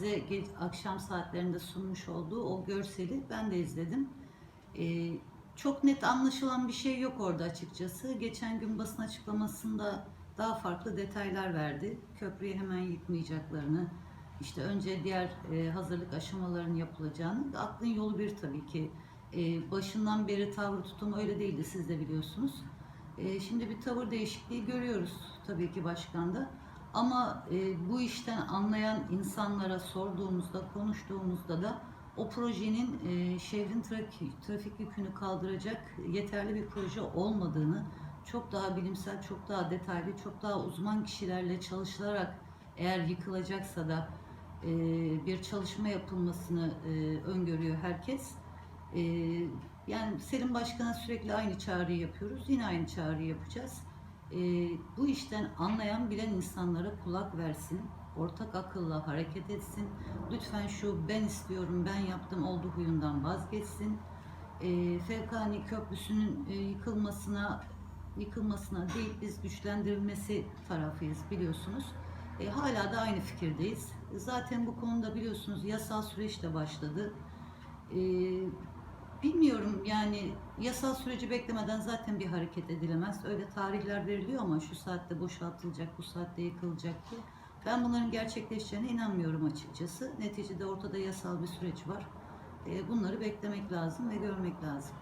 size ge- akşam saatlerinde sunmuş olduğu o görseli ben de izledim. Ee, çok net anlaşılan bir şey yok orada açıkçası. Geçen gün basın açıklamasında daha farklı detaylar verdi. Köprüyü hemen yıkmayacaklarını, işte önce diğer e, hazırlık aşamalarının yapılacağını. Aklın yolu bir tabii ki. Ee, başından beri tavrı tutum öyle değildi siz de biliyorsunuz. Ee, şimdi bir tavır değişikliği görüyoruz tabii ki başkanda. Ama e, bu işten anlayan insanlara sorduğumuzda, konuştuğumuzda da o projenin e, şehrin trafik, trafik yükünü kaldıracak yeterli bir proje olmadığını, çok daha bilimsel, çok daha detaylı, çok daha uzman kişilerle çalışılarak eğer yıkılacaksa da e, bir çalışma yapılmasını e, öngörüyor herkes. E, yani Selim Başkan'a sürekli aynı çağrıyı yapıyoruz, yine aynı çağrıyı yapacağız. E, bu işten anlayan, bilen insanlara kulak versin, ortak akılla hareket etsin. Lütfen şu ben istiyorum, ben yaptım oldu huyundan vazgeçsin. E, Fevkani Köprüsü'nün e, yıkılmasına yıkılmasına değil biz güçlendirilmesi tarafıyız biliyorsunuz. E, hala da aynı fikirdeyiz. Zaten bu konuda biliyorsunuz yasal süreç de başladı. E, bilmiyorum yani yasal süreci beklemeden zaten bir hareket edilemez. Öyle tarihler veriliyor ama şu saatte boşaltılacak, bu saatte yıkılacak diye. Ben bunların gerçekleşeceğine inanmıyorum açıkçası. Neticede ortada yasal bir süreç var. E, bunları beklemek lazım ve görmek lazım.